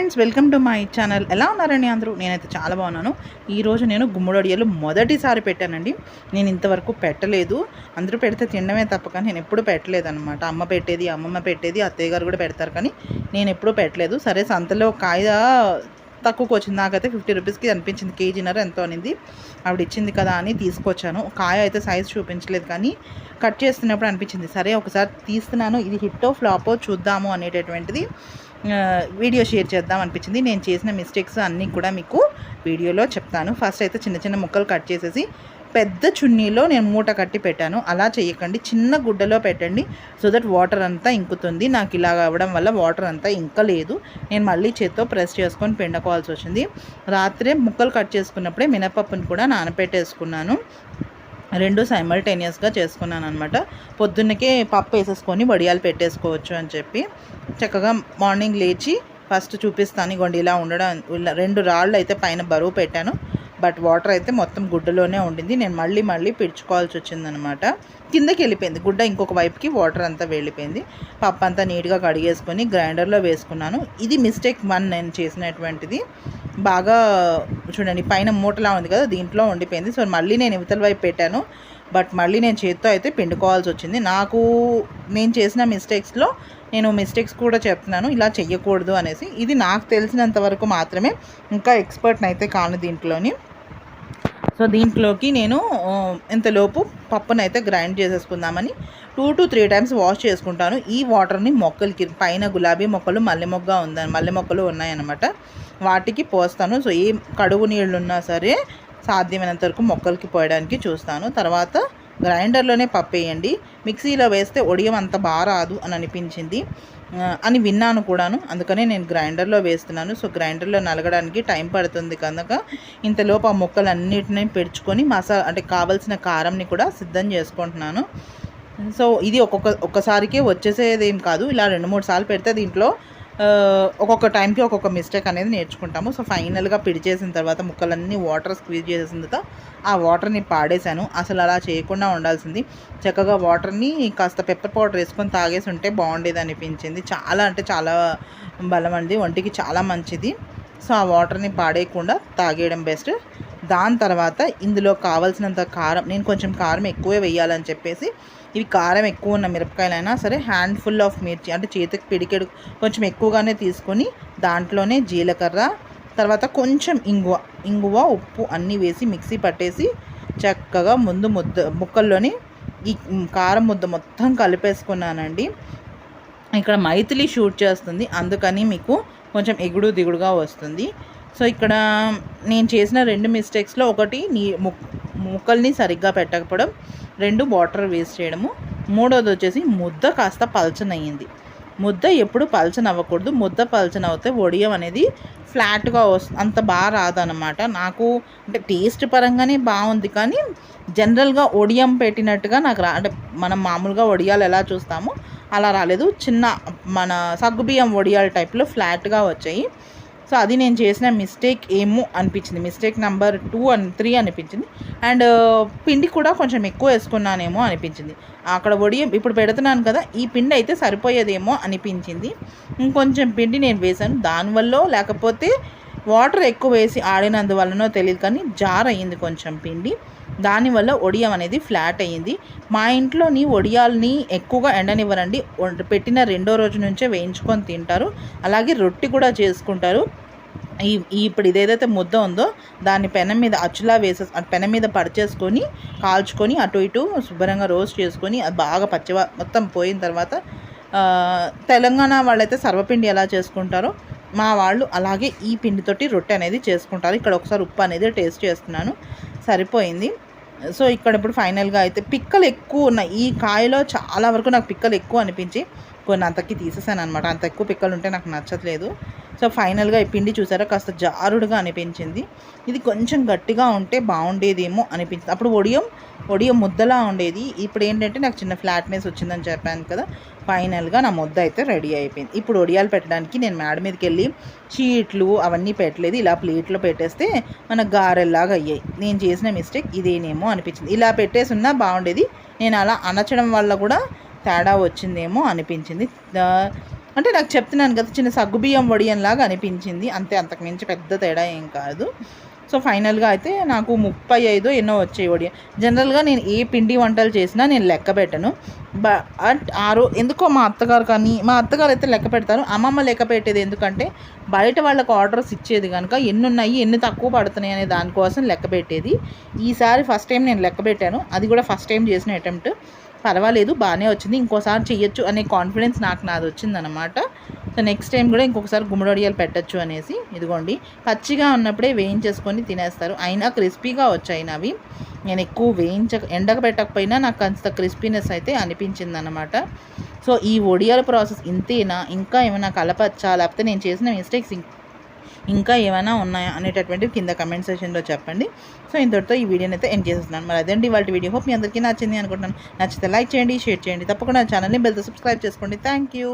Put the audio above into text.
Friends welcome to my channel. ఎలా ఉన్నారండి అందరూ? నేనైతే చాలా బాగున్నాను. ఈరోజు నేను గుమ్మడొడియలు మొదటిసారి పెట్టానండి. నేను ఇంతవరకు పెట్టలేదు. అందరూ పెడితే తినడమే తప్ప కానీ నేను ఎప్పుడు పెట్టలేదు అనమాట అమ్మ పెట్టేది అమ్మమ్మ పెట్టేది అత్తయ్య గారు కూడా పెడతారు కానీ నేను ఎప్పుడూ పెట్టలేదు. సరే సంతలో కాయ తక్కువకి వచ్చింది. నాకైతే ఫిఫ్టీ రూపీస్కి అనిపించింది. కేజీనర ఎంతో అనింది. ఆవిడ ఇచ్చింది కదా అని తీసుకొచ్చాను. కాయ అయితే సైజ్ చూపించలేదు కానీ కట్ చేస్తున్నప్పుడు అనిపించింది. సరే ఒకసారి తీస్తున్నాను. ఇది హిట్టో ఫ్లాపో చూద్దాము అనేటటువంటిది వీడియో షేర్ చేద్దాం అనిపించింది. నేను చేసిన మిస్టేక్స్ అన్నీ కూడా మీకు వీడియోలో చెప్తాను. ఫస్ట్ అయితే చిన్న చిన్న ముక్కలు కట్ చేసేసి పెద్ద చున్నీలో నేను మూట కట్టి పెట్టాను. అలా చేయకండి. చిన్న గుడ్డలో పెట్టండి. సో దట్ వాటర్ అంతా ఇంకుతుంది. నాకు ఇలా అవ్వడం వల్ల వాటర్ అంతా ఇంకలేదు. నేను మళ్ళీ చేత్తో ప్రెస్ చేసుకొని పిండుకోవాల్సి వచ్చింది. రాత్రే ముక్కలు కట్ చేసుకున్నప్పుడే మినపప్పును కూడా నానపెట్టేసుకున్నాను రెండు సైమల్టేనియస్గా చేసుకున్నాను అనమాట పొద్దున్నకే పప్పు వేసేసుకొని వడియాలు పెట్టేసుకోవచ్చు అని చెప్పి. చక్కగా మార్నింగ్ లేచి ఫస్ట్ చూపిస్తాను ఇగోండి ఇలా ఉండడం రెండు రాళ్ళు అయితే పైన బరువు పెట్టాను. బట్ వాటర్ అయితే మొత్తం గుడ్డలోనే ఉండింది. నేను మళ్ళీ మళ్ళీ పిడుచుకోవాల్సి వచ్చిందనమాట. కిందకి వెళ్ళిపోయింది. గుడ్డ ఇంకొక వైపుకి వాటర్ అంతా వెళ్ళిపోయింది. పప్పు అంతా నీట్గా కడిగేసుకొని గ్రైండర్లో వేసుకున్నాను. ఇది మిస్టేక్ వన్ నేను చేసినటువంటిది. బాగా చూడండి పైన మూటలా ఉంది కదా దీంట్లో ఉండిపోయింది. సో మళ్ళీ నేను ఇవతల వైపు పెట్టాను. బట్ మళ్ళీ నేను చేత్తో అయితే పిండుకోవాల్సి వచ్చింది. నాకు నేను చేసిన మిస్టేక్స్లో నేను మిస్టేక్స్ కూడా చెప్తున్నాను. ఇలా చెయ్యకూడదు అనేసి. ఇది నాకు తెలిసినంత వరకు మాత్రమే. ఇంకా ఎక్స్పర్ట్ని అయితే కాను దీంట్లోని. సో దీంట్లోకి నేను ఇంతలోపు పప్పునైతే grind చేసేసుకుందామని two to three times wash చేసుకుంటాను. ఈ వాటర్ని మొక్కలకి పైన గులాబీ మొక్కలు మల్లె మొగ్గ ఉందని మల్లె మొక్కలు ఉన్నాయన్నమాట. వాటికి పోస్తాను. సో ఏ కడుగు నీళ్ళు ఉన్నా సరే సాధ్యమైనంత వరకు మొక్కలకి పోయడానికి చూస్తాను. తర్వాత గ్రైండర్లోనే పప్పు వేయండి. మిక్సీలో వేస్తే ఒడియం అంత బాగా రాదు అని అనిపించింది. అని విన్నాను కూడాను. అందుకనే నేను గ్రైండర్లో వేస్తున్నాను. సో గ్రైండర్లో నలగడానికి టైం పడుతుంది కనుక ఇంతలోపు ఆ ముక్కలన్నిటిని పెంచుకొని మసాలా అంటే కావలసిన కారంని కూడా సిద్ధం చేసుకుంటున్నాను. సో ఇది ఒక్కొక్క ఒక్కసారికే వచ్చేసేది ఏం కాదు. ఇలా రెండు మూడు సార్లు పెడితే దీంట్లో ఒక్కొక్క టైంకి ఒక్కొక్క మిస్టేక్ అనేది నేర్చుకుంటాము. సో ఫైనల్గా పిడిచేసిన తర్వాత ముక్కలన్నీ వాటర్ స్క్వీజ్ చేసేసిన తర్వాత ఆ వాటర్ని పాడేశాను. అసలు అలా చేయకుండా ఉండాల్సింది. చక్కగా వాటర్ని కాస్త పెప్పర్ పౌడర్ వేసుకొని తాగేసి ఉంటే బాగుండేది అనిపించింది. చాలా అంటే చాలా బలం అండి. ఒంటికి చాలా మంచిది. సో ఆ వాటర్ని పాడేయకుండా తాగేయడం బెస్ట్. దాని తర్వాత ఇందులో కావాల్సినంత కారం నేను కొంచెం కారం ఎక్కువే వేయాలని చెప్పేసి ఇవి కారం ఎక్కువ ఉన్న మిరపకాయలైనా సరే హ్యాండ్ ఫుల్ ఆఫ్ మిర్చి అంటే చేతికి పిడికెడు కొంచెం ఎక్కువగానే తీసుకొని దాంట్లోనే జీలకర్ర తర్వాత కొంచెం ఇంగువ ఇంగువ ఉప్పు అన్నీ వేసి మిక్సీ పట్టేసి చక్కగా ముందు ముద్ద ముక్కల్లోని ఈ కారం ముద్ద మొత్తం కలిపేసుకున్నానండి. ఇక్కడ మైథిలి షూట్ చేస్తుంది అందుకని మీకు కొంచెం ఎగుడు దిగుడుగా వస్తుంది. సో ఇక్కడ నేను చేసిన రెండు మిస్టేక్స్లో ఒకటి నీ ముక్కల్ని సరిగ్గా పెట్టకపోవడం రెండు వాటర్ వేస్ట్ చేయడము. మూడోది వచ్చేసి ముద్ద కాస్త పల్చనయ్యింది. ముద్ద ఎప్పుడు పల్చన అవ్వకూడదు ముద్ద పల్చన అవుతే వడియం అనేది ఫ్లాట్గా వస్తు అంత బాగా రాదనమాట నాకు అంటే టేస్ట్ పరంగానే బాగుంది కానీ జనరల్గా ఒడియం పెట్టినట్టుగా నాకు రా అంటే మనం మామూలుగా వడియాలు ఎలా చూస్తామో అలా రాలేదు. చిన్న మన సగ్గుబియ్యం ఒడియాల టైప్లో ఫ్లాట్గా వచ్చాయి. సో అది నేను చేసిన మిస్టేక్ ఏమో అనిపించింది. Mistake number two and three అనిపించింది. అండ్ పిండి కూడా కొంచెం ఎక్కువ వేసుకున్నానేమో అనిపించింది. అక్కడ వడియం ఇప్పుడు పెడుతున్నాను కదా ఈ పిండి అయితే సరిపోయేదేమో అనిపించింది. ఇంకొంచెం పిండి నేను వేశాను. దానివల్ల లేకపోతే వాటర్ ఎక్కువ వేసి ఆడినందువల్లనో తెలియదు కానీ జార్ అయ్యింది కొంచెం పిండి. దానివల్ల ఒడియం అనేది ఫ్లాట్ అయ్యింది. మా ఇంట్లోని ఒడియాల్ని ఎక్కువగా ఎండనివ్వరండి. పెట్టిన రెండో రోజు నుంచే వేయించుకొని తింటారు. అలాగే రొట్టి కూడా చేసుకుంటారు. ఈ ఇప్పుడు ఇదేదైతే ముద్ద ఉందో దాన్ని పెనం మీద అచ్చులా వేసే పెనం మీద పడిచేసుకొని కాల్చుకొని అటు ఇటు శుభ్రంగా రోస్ట్ చేసుకొని అది బాగా పచ్చివా మొత్తం పోయిన తర్వాత తెలంగాణ వాళ్ళైతే సర్వపిండి ఎలా చేసుకుంటారో మా వాళ్ళు అలాగే ఈ పిండితోటి రొట్టె అనేది చేసుకుంటారు. ఇక్కడ ఒకసారి ఉప్పు అనేది టేస్ట్ చేస్తున్నాను. సరిపోయింది. సో ఇక్కడ ఇప్పుడు ఫైనల్గా అయితే పిక్కలు ఎక్కువ ఉన్నాయి. ఈ కాయలో చాలా వరకు నాకు పిక్కలు ఎక్కువ అనిపించి కొన్ని అంతకి తీసేసాను అనమాట అంత ఎక్కువ పిక్కలు ఉంటే నాకు నచ్చట్లేదు. సో ఫైనల్గా ఈ పిండి చూసారా? కాస్త జారుడుగా అనిపించింది. ఇది కొంచెం గట్టిగా ఉంటే బాగుండేదేమో అనిపించింది. అప్పుడు ఒడియం ఒడియం ముద్దలా ఉండేది. ఇప్పుడు ఏంటంటే నాకు చిన్న ఫ్లాట్నెస్ వచ్చిందని చెప్పాను కదా. ఫైనల్గా నా ముద్ద అయితే రెడీ అయిపోయింది. ఇప్పుడు ఒడియాలు పెట్టడానికి నేను మేడ మీదకి వెళ్ళి చీట్లు అవన్నీ పెట్టలేదు. ఇలా ప్లేట్లో పెట్టేస్తే మన గారెల్లాగా అయ్యాయి. నేను చేసిన మిస్టేక్ ఇదేనేమో అనిపించింది. ఇలా పెట్టేసి ఉన్నా బాగుండేది. నేను అలా అనచడం వల్ల కూడా తేడా వచ్చిందేమో అనిపించింది. అంటే నాకు చెప్తున్నాను కదా చిన్న సగ్గుబియ్యం వడియంలాగా అనిపించింది. అంతే అంతకుమించి పెద్ద తేడా ఏం కాదు. సో ఫైనల్గా అయితే నాకు ముప్పై ఐదు ఎన్నో వచ్చాయి వడియం జనరల్గా నేను ఏ పిండి వంటలు చేసినా నేను లెక్క పెట్టను. బట్ ఆ రో ఎందుకో మా అత్తగారు కానీ మా అత్తగారు అయితే లెక్క పెడతారు. అమ్మమ్మ లెక్క పెట్టేది ఎందుకంటే బయట వాళ్ళకు ఆర్డర్స్ ఇచ్చేది కనుక ఎన్ని ఉన్నాయి ఎన్ని తక్కువ పడుతున్నాయి అనే దానికోసం లెక్క పెట్టేది. ఈసారి ఫస్ట్ టైం నేను లెక్క పెట్టాను. అది కూడా ఫస్ట్ టైం చేసిన అటెంప్ట్. పర్వాలేదు బాగానే వచ్చింది. ఇంకోసారి చెయ్యొచ్చు అనే కాన్ఫిడెన్స్ నాకు నాది వచ్చిందనమాట. సో నెక్స్ట్ టైం కూడా ఇంకొకసారి గుమ్మడొడియాలు పెట్టచ్చు అనేసి ఇదిగోండి. పచ్చిగా ఉన్నప్పుడే వేయించేసుకొని తినేస్తారు. అయినా క్రిస్పీగా వచ్చాయి అవి నేను ఎక్కువ వేయించ ఎండకు పెట్టకపోయినా నాకు అంత క్రిస్పీనెస్ అయితే అనిపించింది అనమాట సో ఈ ఒడియాల ప్రాసెస్ ఇంతేనా? ఇంకా ఏమైనా కలపచ్చా? లేకపోతే నేను చేసిన మిస్టేక్స్ ఇంకా ఏమైనా ఉన్నాయా అనేటటువంటివి కింద కమెంట్ సెషన్లో చెప్పండి. సో ఇంతటితో ఈ వీడియోని అయితే ఎండ్ చేస్తున్నాను మరి అదండి వాళ్ళ వీడియో హోప్ మీ అందరికీ నచ్చింది అనుకుంటున్నాను. నచ్చితే లైక్ చేయండి షేర్ చేయండి. తప్పకుండా ఛానల్ని బెల్తో సబ్స్క్రైబ్ చేసుకోండి. Thank you